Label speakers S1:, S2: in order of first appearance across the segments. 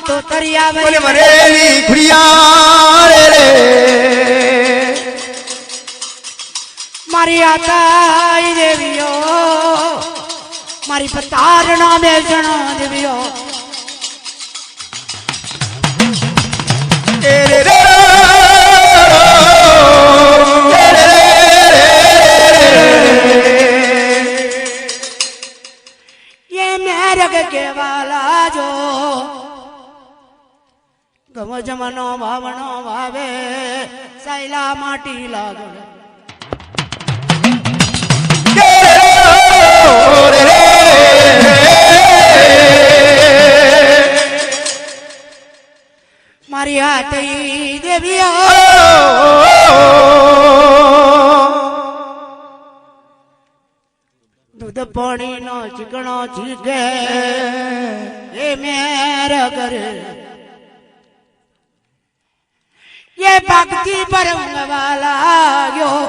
S1: માં તો તરિયા
S2: બોલે
S1: વરી
S2: મરેલી ખુડિયા રે રે
S1: મારી આતાઈ દેવીઓ મારી પતારણા બેસણો દેવીઓ
S2: એ રે રે રે રે
S1: ये मेरग के वाला जो ગમ જમનો ભાવનો ભાવે સૈલા માટી લાગણ મારી હાથે દેવી દૂધ પાણી નો ચીકણો ચીકે, એ મેર કરે. ये ભક્તિ પર ઊંઘવા લાગ્યો.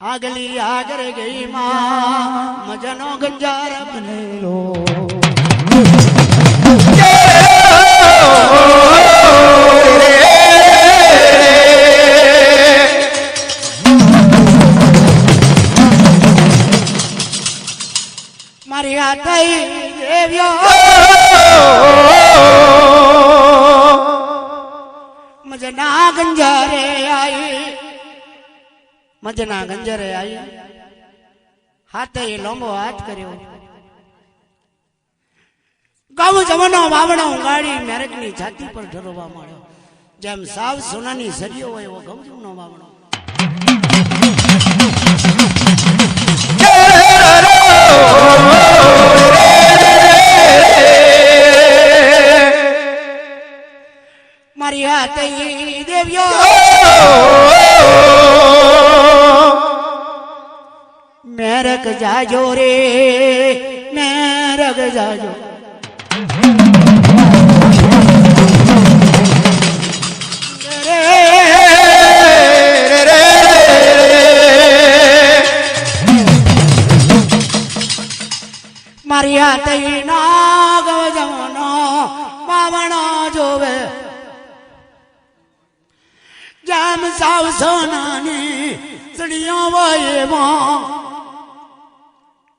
S1: આગલી આગર ગઈ માં મજનો ગંજાર બનેલો. મારી આ થઈ દેવ્યો. મજના ગંજારે આઈ. મજના ગંજારે આઈ. હાથે લોંબો હાથ કર્યો. ગામ જમનો વાવણો ઉગાડી મેરકની છાતી પર ઢરવા માંડ્યો. જેમ સાવ સોનાની સરિયો હોય એવો ગૌજમનો વાવણો. હાથે દેવ્યો મેરક જાજો રે મેરક જાજો મારી આ નાગ સોનાની હોય એવો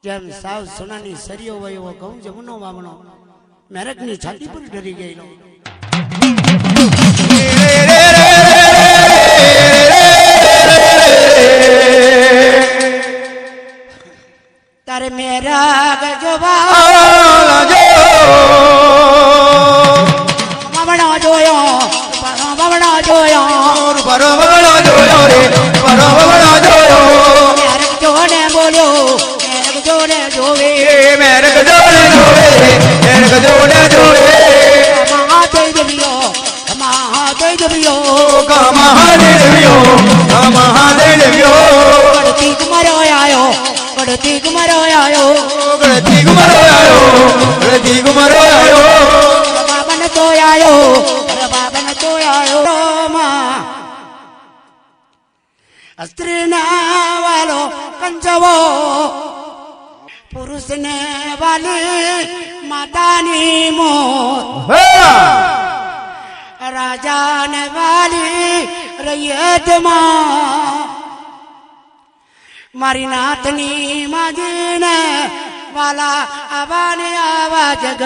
S1: જેમ સાવ સોનાની સરિયો હોય કહું જમનો વાવણો મેરકની છાતી પર ડરી ગયેલો. પડતી કુમારો આયો બાબન તો આયો અરે બાબન તો આયો માં સ્ત્રીના વાલો કંચવો પુરુષને વાલી માતાની મોત. રાજાને વાલી રૈયતમાં. મારી નાથની માજીને વાલા આવાને આવા જગ.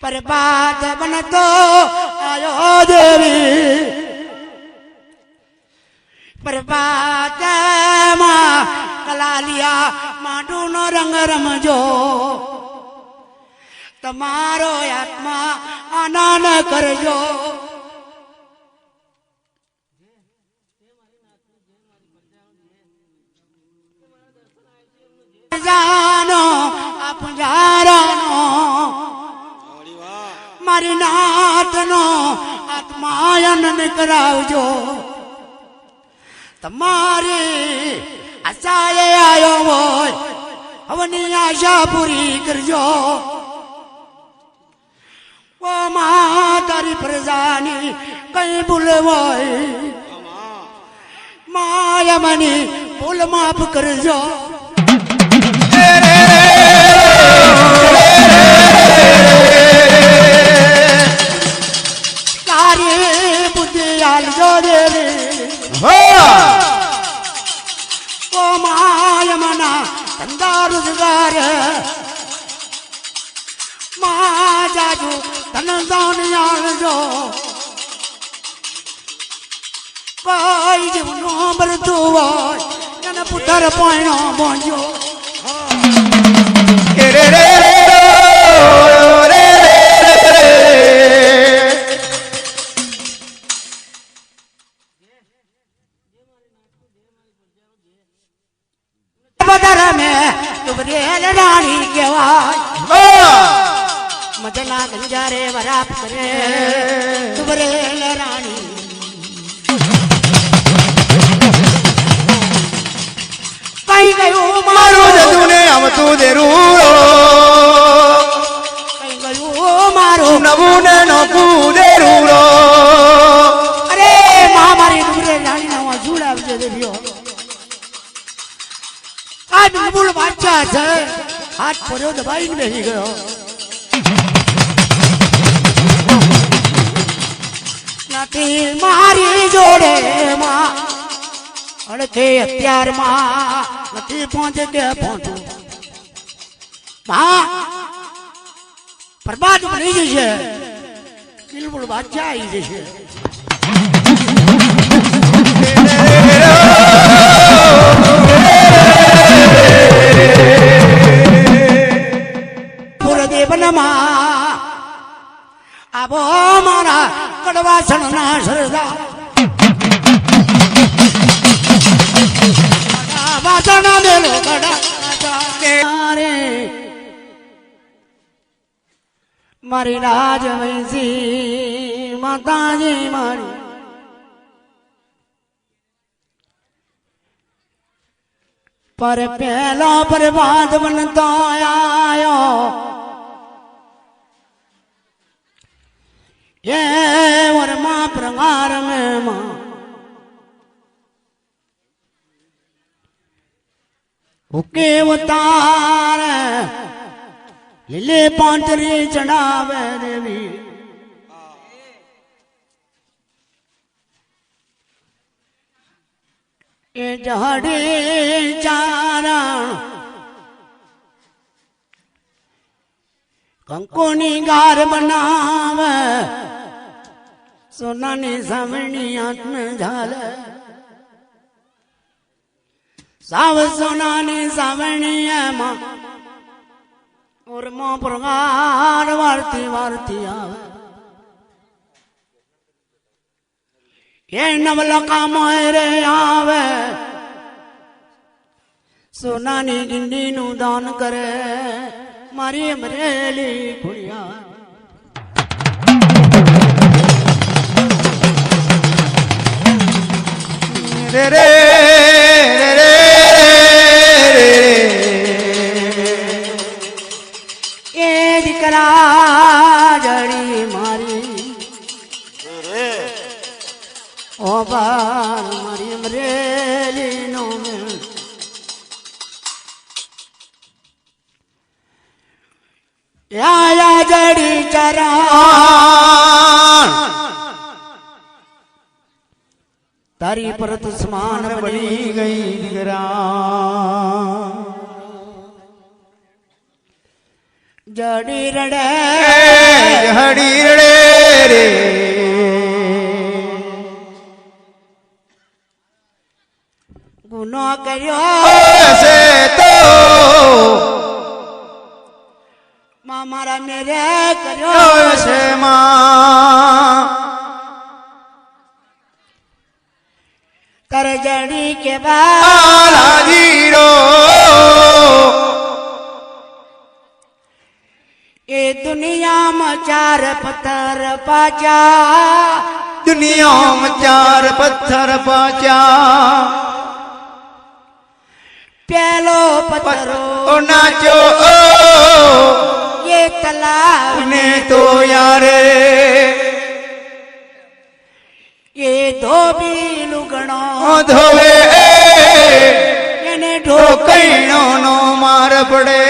S1: પરબાદ બનતો આયો દેવી. પ્રભાતમાં કલાલિયા માટુનો રંગ રમજો. તમારો આત્મા આનંદ કરજો. જાનો આપજારાનો મારી નાથનો આત્મા આનંદ કરાવજો. તમારી આશાએ આવ્યો હોય, હવની આશા પૂરી કરજો. ઓ મા, તારી પ્રજાની કઈ ભૂલ હોય? માયા મની ભૂલ માફ કરજો. તારી બુદ્ધિ આલજો દેવી ઓ માય મના ધંધા રોજગાર મા જાજુ ધન દાન આલજો કોઈ જીવનો મરતું હોય એને પુત્ર પાણો બોંજો બધા રમે તુબરેલ રાણી કહેવાય મજલા ગંજારે વરાપ કરે. તુબરેલ રાણી કઈ ગયું
S2: મારું જતું ને આવતું દેરું
S1: કઈ ગયું મારું?
S2: નવું ને નોખું દેરું
S1: આ બાદશાહ છે હાથ પડ્યો દબાઈને બેસી ગયો. નથી મારી જોડે માં અડકે અત્યારમાં નથી પહોંચે કે પહોંચું. માં બરબાદ બની જશે. બિલકુલ બાદશાહ આવી જશે. પૂરદેવનમાં આવો મારા કડવાસણના સરદા વાસણ મેલો કડા મારી. રાજવંશી માતાજી મારી. પર પહેલો પ્રભાત બનતો આયો. એ વરમાં પ્રગાર મેં માં હુકે અવતાર લીલે પાંતરી ચડાવે દેવી. એ જહડે ચારણ. કંકોની ગાર બનાવે સોનાની સાવણી આત્મ ઝાલ. સાવ સોનાની સાવણી એમાં ઉર્મો પ્રગાર વારતી વારતી આવે. એ નવલકા મોરે આવે. સોનાની ગિંડીનું દાન કરે. મારી અમરેલી ખુડિયા
S2: રે રે
S1: એ દીકરા જડી મારી ઓ બાર મારી અમરેલી નો યા જડી ચરા. તારી પરત સ્માન
S2: બની
S1: બની
S2: ગઈ દીકરા.
S1: જડી રડે.
S2: હડી રડે રે.
S1: ગુનો કર્યો.
S2: છે તો
S1: મારા મેરે કર્યો.
S2: છે માં.
S1: તારે જડી કે બા
S2: આલાજીરો
S1: એ દુનિયામાં ચાર પથ્થર પાચા
S2: દુનિયામાં ચાર પથ્થર પાચ્યા
S1: પેલો પથ્થરો
S2: ઓ નાચો ઓ
S1: એ તલાવ
S2: ને તો યારે
S1: એ ધોબી લુગણો
S2: ધોવે. એને ઢોકઈણો નો માર પડે.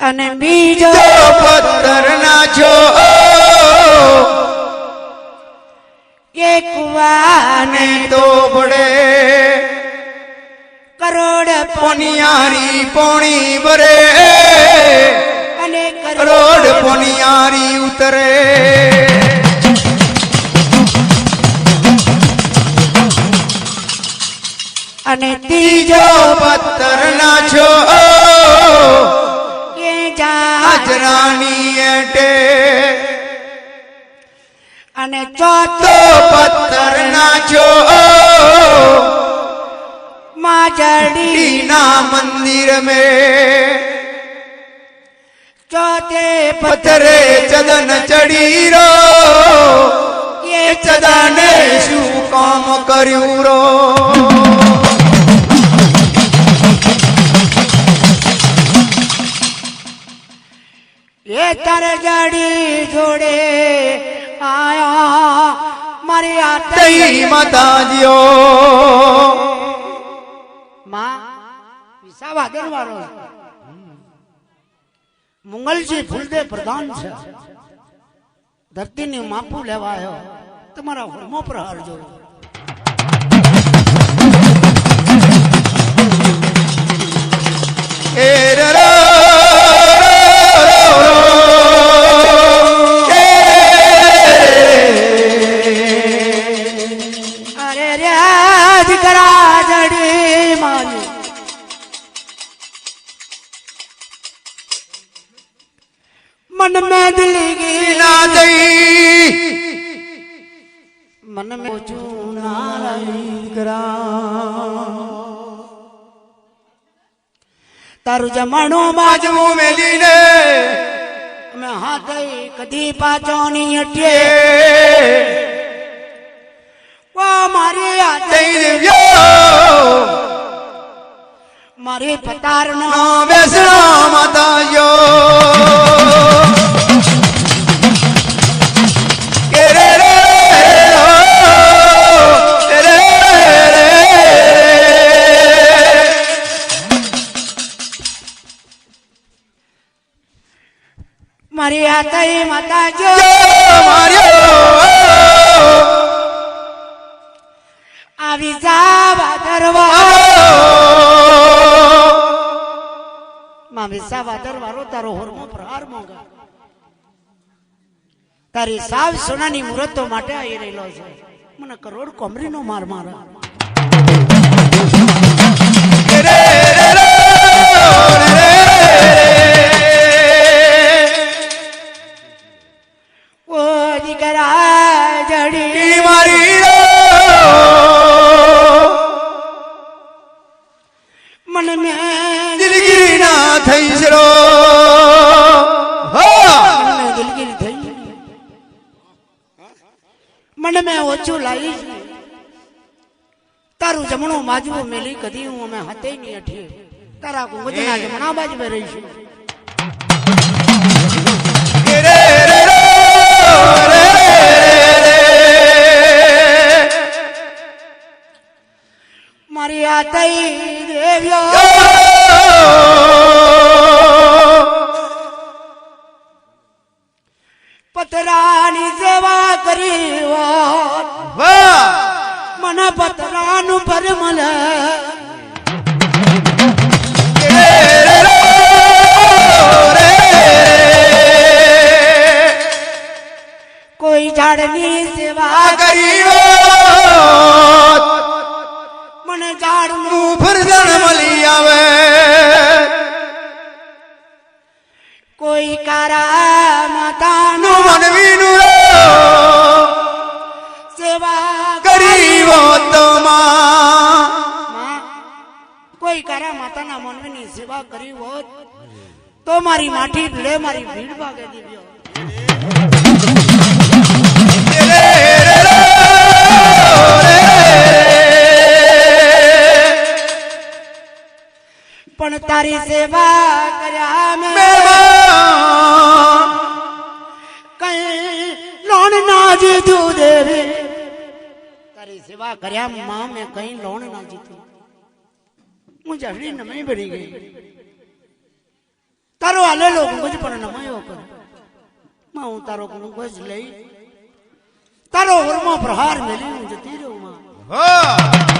S1: અને બીજો પથ્થર નાચો એક વાને તો
S2: પોનિયારી પોણી બરે
S1: અને
S2: કરોડ પોનિયારી ઉતરે.
S1: અને ત્રીજો
S2: ત્રીજો
S1: ના છો
S2: હાજરાની એટે
S1: અને ચોથો
S2: પત્તર
S1: માજડી
S2: દીના મંદિર મે.
S1: ચોથે
S2: પથરે ચદન ચડી રો એ ચદાને શું કામ કર્યું રો
S1: એ તાર જડી જોડે આયા મારી
S2: તઈ
S1: આતઈ
S2: માતાજીઓ.
S1: વિસાવા મંગલજી ફૂલદે પ્રધાન છે. ધરતીની માપુ લેવા આવ્યો તમારા હોમો પ્રહાર જોયો
S2: એ
S1: મન में दिल की
S2: ના દઈ
S1: मन में ओछું નારાયણ તારું જમાણું બાજુ
S2: બાજુ મેલીને
S1: અમે હાથ કદી પાછો ની અટે ઓ મારી હાથ
S2: તઈ દેવ્યો
S1: મારી પતાર નો
S2: નો બેસણો માતાજીઓ
S1: મારી હાથ માતા જો
S2: માર્યો.
S1: આવી જાવા દરવા માં વિસાવા દરવારો તારો હોરમો પ્રહાર મોંઘા. તારી સાવ સોનાની મુહૂર્તો માટે આવી રહેલો છે. મને કરોડ કોમરીનો માર મારા. બાજુ મેલી કદી હું અમે હતે નહીં અઠીએ તારા કુંગજના જમણા બાજુ બે રહીશું મારી આ તઈ દેવ્યો. કોઈ ઝાડની સેવા મને
S2: મનવીની
S1: સેવા કરી હોત, તો મારી માઠી ભીડે મારી ભીડ ભાગે પણ તારી સેવા કર્યા મેં. કઈ લોણ ના જીધું દેવી. તારી સેવા કર્યા માં મેં કઈ લોણ ના જીધું હું જડી નમી બની ગઈ. તારો હાલેલો ગુંગજ પણ નમાયો કર. માં હું તારો ગુંગજ લઈ. તારો વર્મો પ્રહાર મેલી હું જતી રહું, માં.
S2: હો.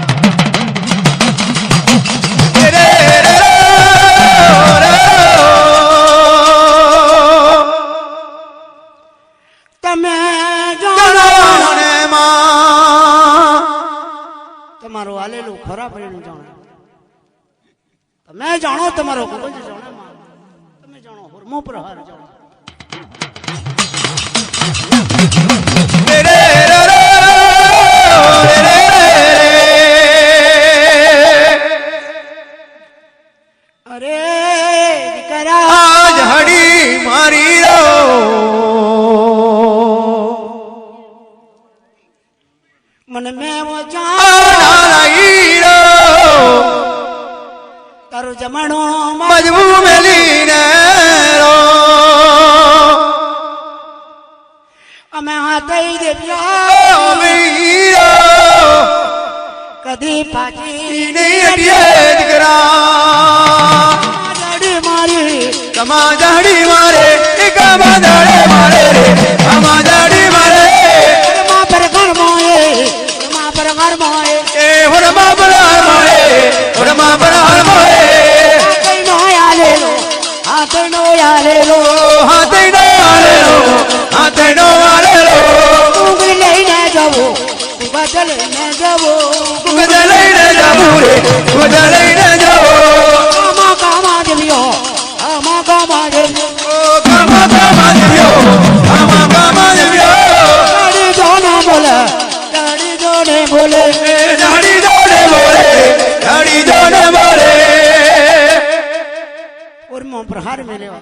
S1: તમારો ખૂબ જ જાણો તમે જાણો હોર્મો પ્રહાર જાણો.
S2: રે રે રે રે રે રે
S1: અરે દીકરા.
S2: હડી મારી રો રે ગુગદ લઈને જાવો
S1: કામા કામા દેવ્યો આમા કામા દેવ્યો
S2: ઓ કામા કામા દેવ્યો કામા કામા દેવ્યો
S1: દાડી જોને બોલે દાડી જોને બોલે
S2: એ દાડી જોડે બોલે દાડી જોડે બોલે
S1: और मुंह प्रहार में लेवा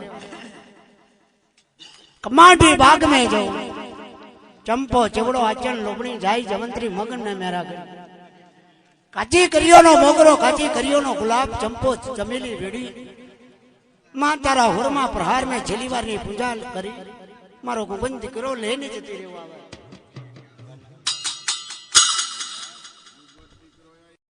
S1: कमाटी बाग में जो चंपो चिवड़ो आचन लोबड़ी जाई जवंतरी मगन ने मेरा गई કાચી કરીઓનો મોગરો, કાચી કરીઓનો ગુલાબ, ચંપો ચમેલી રેડી માં તારા હોરમાં પ્રહાર મેં છેલ્લી વારની પૂજા કરી. મારો ગુંબન દીકરો લઈને જતી રહેવા